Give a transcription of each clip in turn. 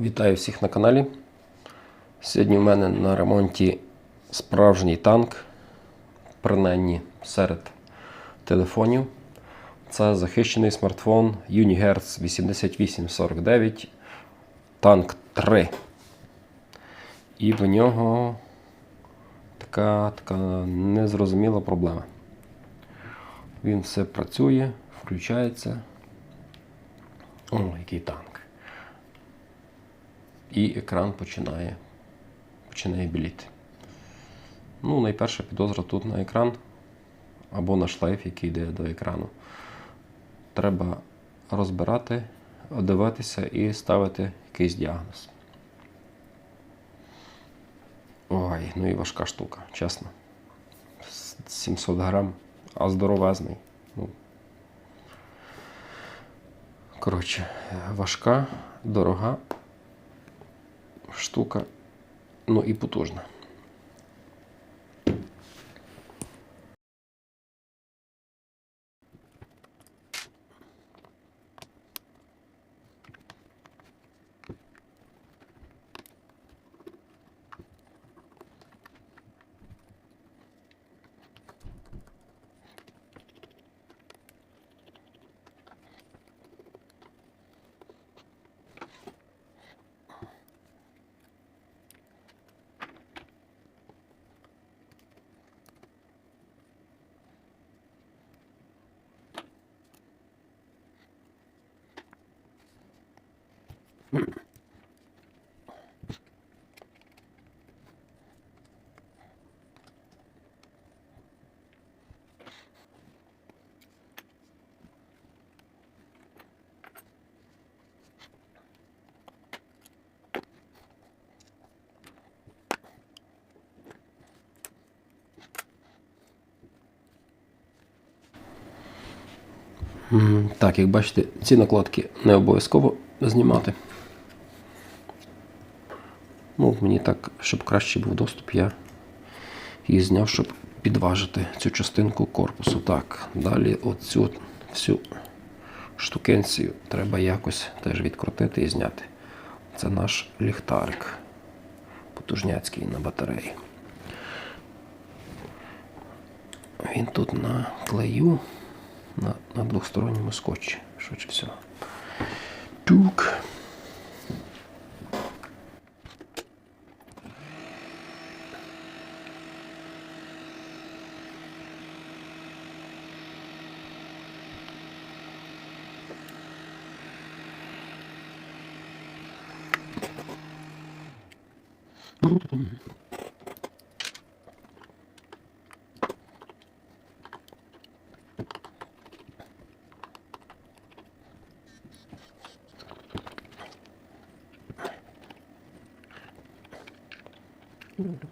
Вітаю всіх на каналі. Сьогодні в мене на ремонті справжній танк, принаймні серед телефонів. Це захищений смартфон Unihertz 8849 Танк 3. І в нього така, така незрозуміла проблема. Він все працює, включається. О, який танк. І екран починає, починає біліти. Ну, найперша підозра тут на екран або на шлейф, який йде до екрану. Треба розбирати, дивитися і ставити якийсь діагноз. Ой, ну і важка штука, чесно. 700 грам, а здоровезний. Ну, коротше, важка, дорога штука, ну і потужна. Так, як бачите, ці накладки не обов'язково знімати. Ну, мені так, щоб краще був доступ, я її зняв, щоб підважити цю частинку корпусу. Так, далі оцю всю штукенцію треба якось теж відкрутити і зняти. Це наш ліхтарик потужняцький на батареї. Він тут на клею на, на двосторонньому скотчі, швидше всього. Тук.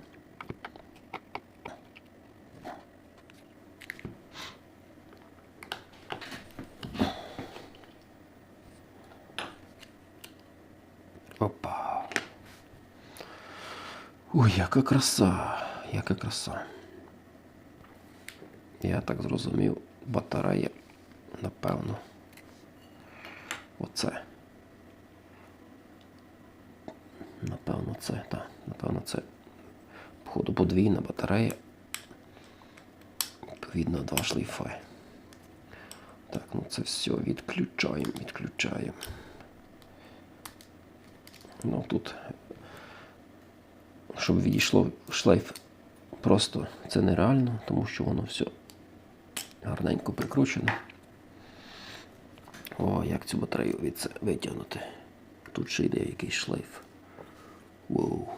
Опа. Ой, яка краса, яка краса. Я так зрозумів, батарея, напевно. Оце. Напевно, це, так. Напевно, це походу подвійна батарея. Відповідно, два шлейфи. Так, ну це все відключаємо, відключаємо. Ну тут, щоб відійшло шлейф, просто це нереально, тому що воно все гарненько прикручено. О, як цю батарею від це витягнути. Тут ще йде якийсь шлейф. Воу.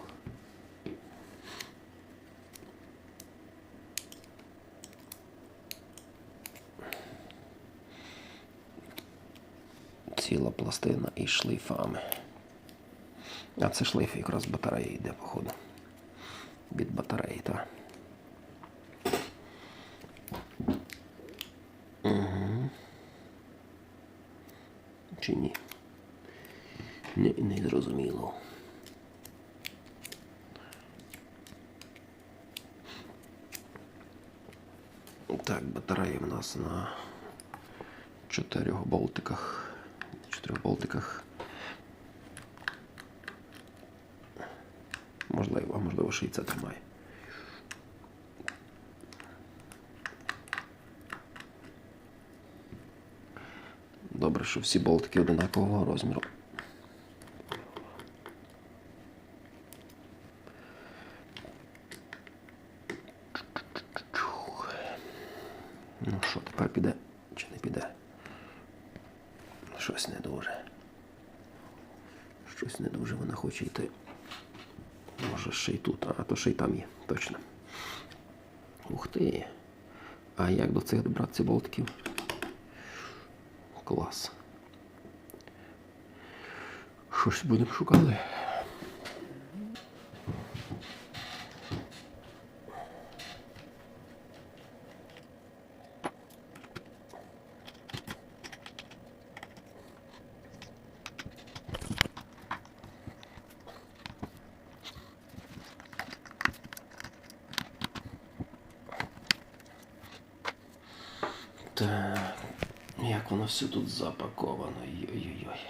Ціла пластина із шлейфами. А це шлейф якраз батареї йде, походу. Від батареї, так. Угу. Чи ні? Не, не зрозуміло. Так, батарея в нас на чотирьох болтиках. чотирьохболтиках. Можливо, а можливо, ще й це тримає. Добре, що все болтики одинакового размера. Щось не дуже. Щось не дуже вона хоче йти. Може ще й тут, а то ще й там є, точно. Ух ти. А як до цих добратися болтиків? Клас. Щось будемо шукати. Так, як воно все тут запаковано. Ой-ой-ой.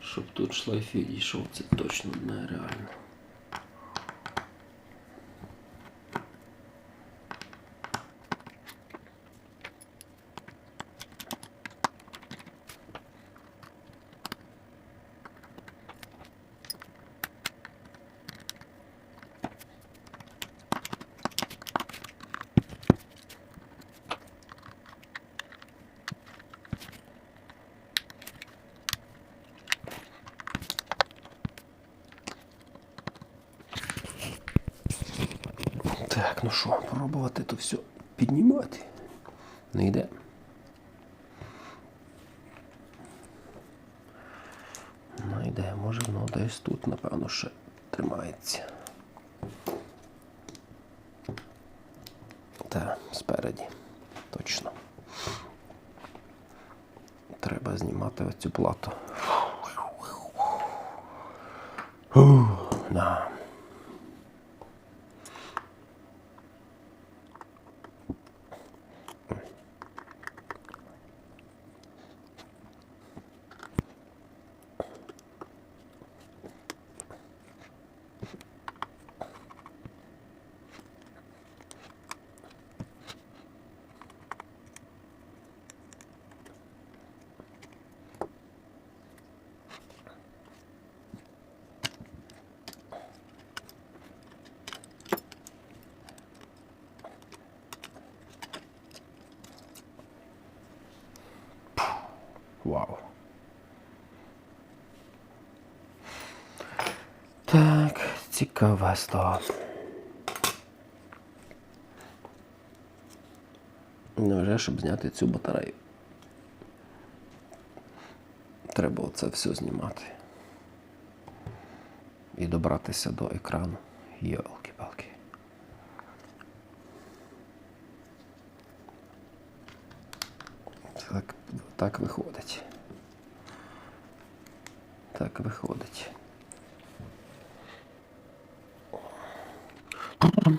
Щоб тут шлейф йшов, це точно нереально. Так, ну що, пробувати то все піднімати. Не йде. Не йде, може воно десь тут, напевно, ще тримається. Так, спереді. Точно. Треба знімати оцю плату. Ух, да. Так, цікаве стало. Невже, щоб зняти цю батарею. Треба оце все знімати. І добратися до екрану. Йолки-палки. Так, так виходить. Так виходить. О,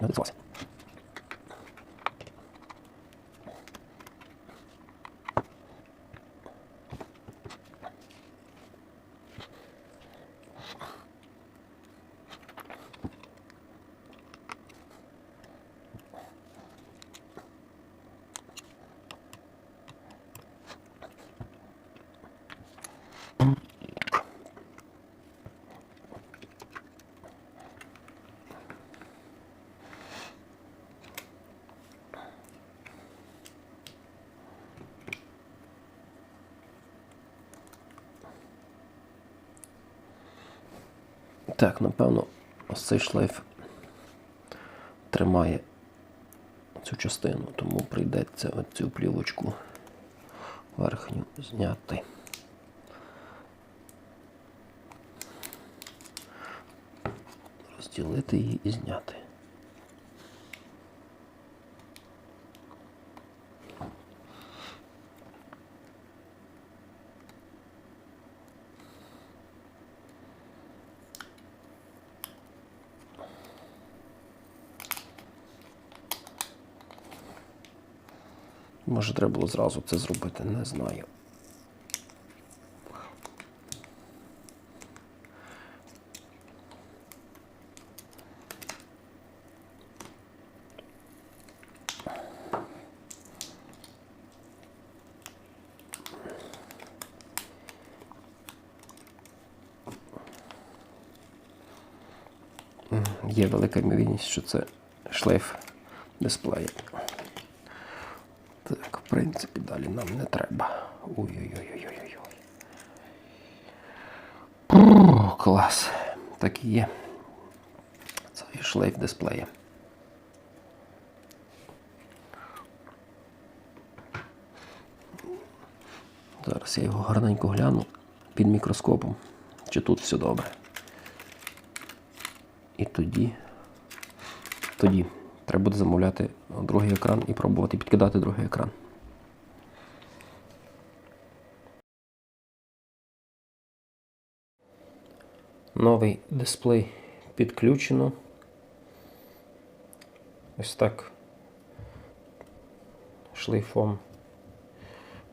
не відсувався. Так, напевно, ось цей шлейф тримає цю частину, тому прийдеться оцю плівочку верхню зняти. розділити її і зняти. Може треба було зразу це зробити, не знаю. Є велика ймовірність, що це шлейф дисплею. Так, в принципі, далі нам не треба. Прррр, Клас. Так і є. Це є шлейф дисплея. Зараз я його гарненько гляну під мікроскопом, чи тут все добре. І тоді, тоді треба буде замовляти другий екран і пробувати підкидати другий екран. Новий дисплей підключено. Ось так шлейфом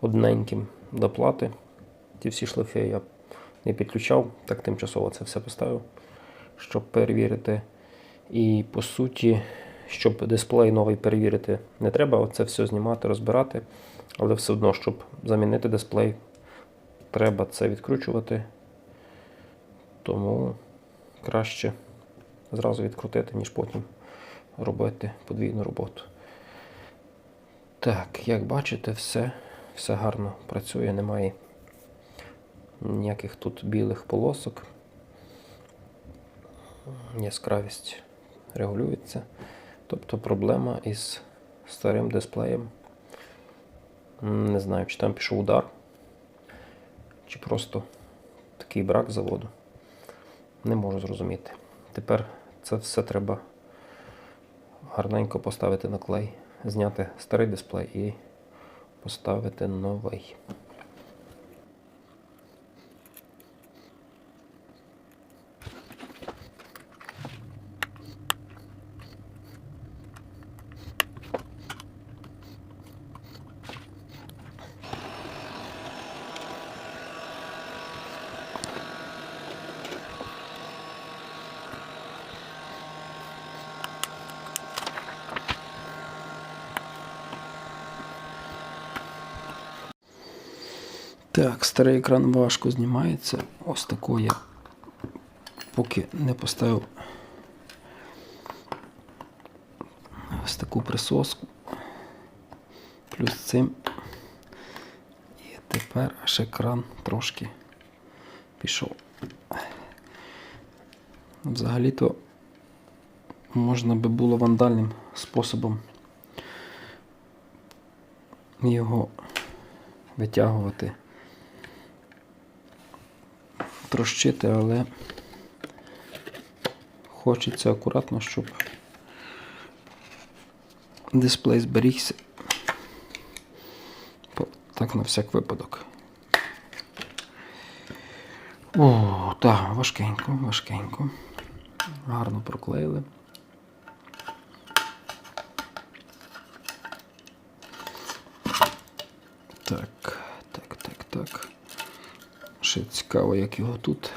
одненьким до плати. Ті всі шлейфи я не підключав, так тимчасово це все поставив, щоб перевірити. І по суті, щоб дисплей новий перевірити, не треба оце все знімати, розбирати. Але все одно, щоб замінити дисплей, треба це відкручувати. Тому краще зразу відкрутити, ніж потім робити подвійну роботу. Так, як бачите, все, все гарно працює, немає ніяких тут білих полосок. Яскравість регулюється. Тобто проблема із старим дисплеєм. Не знаю, чи там пішов удар, чи просто такий брак заводу. Не можу зрозуміти. Тепер це все треба гарненько поставити на клей, зняти старий дисплей і поставити новий. Так, старий екран важко знімається. Ось тако я поки не поставив ось таку присоску. Плюс цим. І тепер аж екран трошки пішов. Взагалі-то можна би було вандальним способом його витягувати, трощити, але хочеться акуратно, щоб дисплей зберігся. Так на всяк випадок. О, так, важкенько, важкенько. Гарно проклеїли. Так, так, так, так. Ще цікаво, як його тут.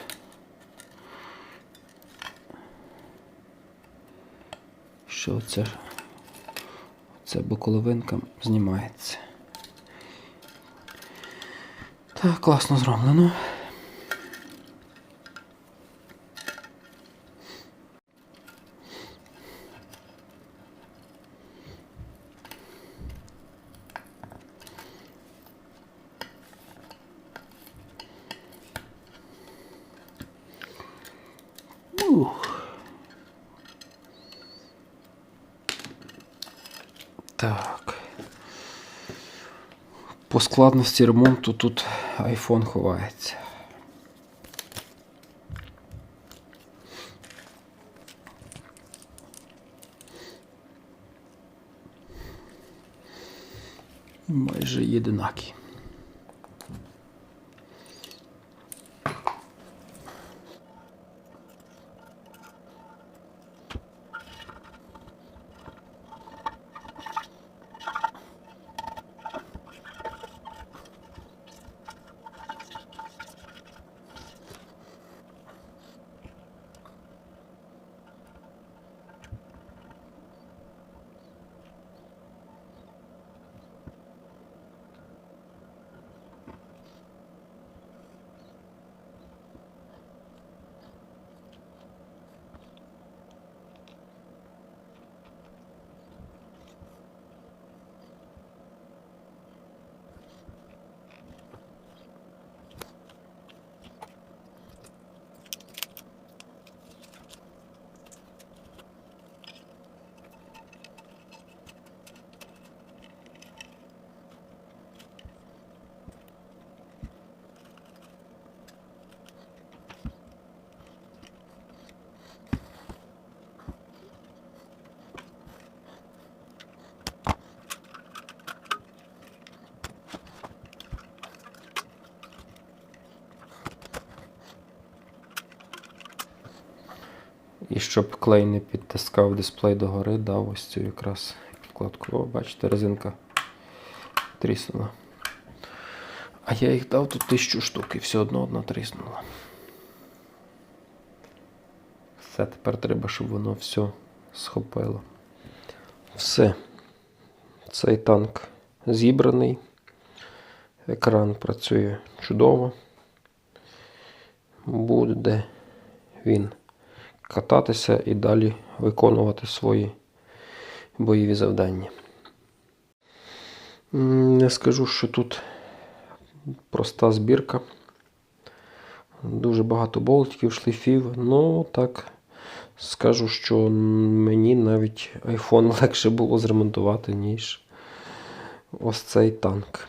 Що це? Це боковинка знімається. Так, класно зроблено. Ух. Так. По складності ремонту тут iPhone ховається. Майже єдинакі. І щоб клей не підтискав дисплей догори, дав ось цю якраз підкладку. О, бачите, резинка тріснула. А я їх дав тут тисячу штук і все одно одна тріснула. Все, тепер треба, щоб воно все схопило. Все. Цей танк зібраний. Екран працює чудово. Буде він кататися і далі виконувати свої бойові завдання. Не скажу, що тут проста збірка. Дуже багато болтиків, шліфів. Ну, так скажу, що мені навіть iPhone легше було зремонтувати, ніж ось цей танк.